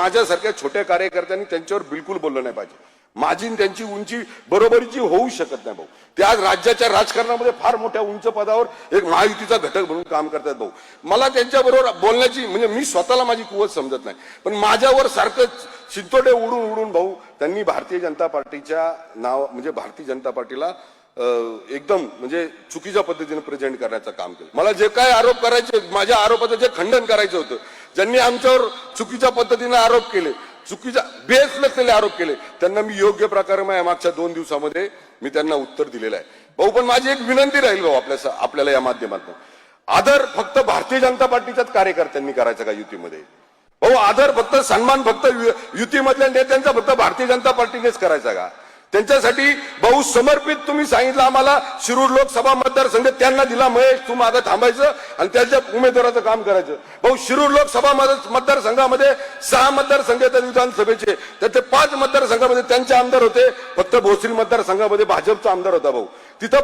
माझ्यासारख्या छोट्या कार्यकर्त्यांनी त्यांच्यावर बिलकुल बोललं नाही पाहिजे. माझी त्यांची उंची बरोबरीची होऊ शकत नाही भाऊ. ते आज राज्याच्या राजकारणामध्ये फार मोठ्या उंच पदावर एक महायुतीचा घटक म्हणून काम करतात भाऊ. मला त्यांच्याबरोबर बोलण्याची म्हणजे मी स्वतःला माझी कुवत समजत नाही. पण माझ्यावर सारखं शिंतोडे उडून उडून भाऊ त्यांनी भारतीय जनता पार्टीच्या नाव म्हणजे भारतीय जनता पार्टीला एकदम म्हणजे चुकीच्या पद्धतीने प्रेझेंट करण्याचं काम केलं. मला जे काय आरोप करायचे माझ्या आरोपाचं जे खंडन करायचं होतं ज्यांनी आमच्यावर चुकीच्या पद्धतीने आरोप केले चुकीच्या बेस नसलेले आरोप केले त्यांना मी योग्य प्रकारे माझ्या मागच्या दोन दिवसामध्ये मी त्यांना उत्तर दिलेलं आहे. भाऊ पण माझी एक विनंती राहील भाऊ आपल्या आपल्याला या माध्यमातून. आदर फक्त भारतीय जनता पार्टीच्याच कार्यकर्त्यांनी करायचा का युतीमध्ये? भाऊ आदर फक्त सन्मान फक्त युतीमधल्या नेत्यांचा फक्त भारतीय जनता पार्टीनेच करायचा का? त्यांच्यासाठी भाऊ समर्पित तुम्ही सांगितलं आम्हाला. शिरूर लोकसभा मतदारसंघ त्यांना दिला महेश तू मागं थांबायचं आणि त्याच्या उमेदवाराचं काम करायचं. भाऊ शिरूर लोकसभा मतदारसंघामध्ये सहा मतदारसंघ आहेत विधानसभेचे. त्याचे पाच मतदारसंघामध्ये त्यांचे आमदार होते. फक्त भोसरी मतदारसंघामध्ये भाजपचा आमदार होता भाऊ. तिथं